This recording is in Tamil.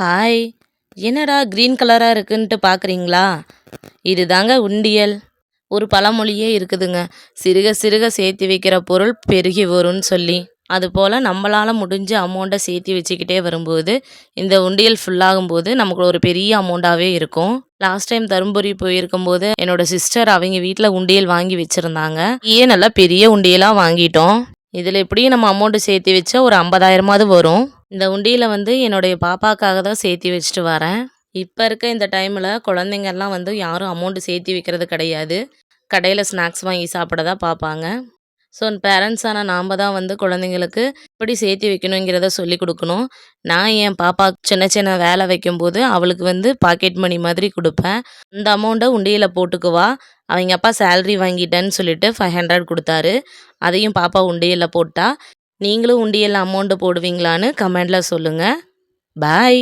ஹாய். என்னடா க்ரீன் கலராக இருக்குன்ட்டு பார்க்குறீங்களா இதுதாங்க உண்டியல். ஒரு பழமொழியே இருக்குதுங்க. சிறுக சிறுக சேர்த்து வைக்கிற பொருள் பெருகி வரும்னு சொல்லி. அதுபோல் நம்மளால் முடிஞ்ச அமௌண்ட்டை சேர்த்து வச்சுக்கிட்டே வரும்போது இந்த உண்டியல் ஃபுல்லாகும்போது நமக்கு ஒரு பெரிய அமௌண்ட்டாகவே இருக்கும். லாஸ்ட் டைம் தருமபுரி போயிருக்கும்போது என்னோட சிஸ்டர் அவங்க வீட்டில் உண்டியல் வாங்கி வச்சுருந்தாங்க. ஏன் நல்லா பெரிய உண்டியலாக வாங்கிட்டோம். இதில் எப்படியும் நம்ம அமௌண்ட்டு சேர்த்து வச்சா ஒரு ஐம்பதாயிரமாவது வரும். இந்த உண்டியில் வந்து என்னுடைய பாப்பாக்காக தான் சேர்த்து வச்சுட்டு வரேன். இப்போ இருக்க இந்த டைமில் குழந்தைங்கள்லாம் வந்து யாரும் அமௌண்ட்டு சேர்த்து வைக்கிறது கிடையாது. கடையில் ஸ்நாக்ஸ் வாங்கி சாப்பிட தான் பார்ப்பாங்க ஸோ பேரண்ட்ஸான நாம் தான் வந்து குழந்தைங்களுக்கு எப்படி சேர்த்து வைக்கணுங்கிறத சொல்லி கொடுக்கணும். நான் என் பாப்பா சின்ன சின்ன வேலை வைக்கும்போது அவளுக்கு வந்து பாக்கெட் மணி மாதிரி கொடுப்பேன். அந்த அமௌண்ட்டை உண்டியில் போட்டுக்குவா அவங்க அப்பா சேலரி வாங்கிட்டேன்னு சொல்லிட்டு ஃபைவ் ஹண்ட்ரட் கொடுத்தாரு. அதையும் பாப்பா உண்டியில் போட்டால் நீங்களும் உண்டியல் அமௌண்ட்டு போடுவீங்களான்னு கமெண்டில் சொல்லுங்கள் பாய்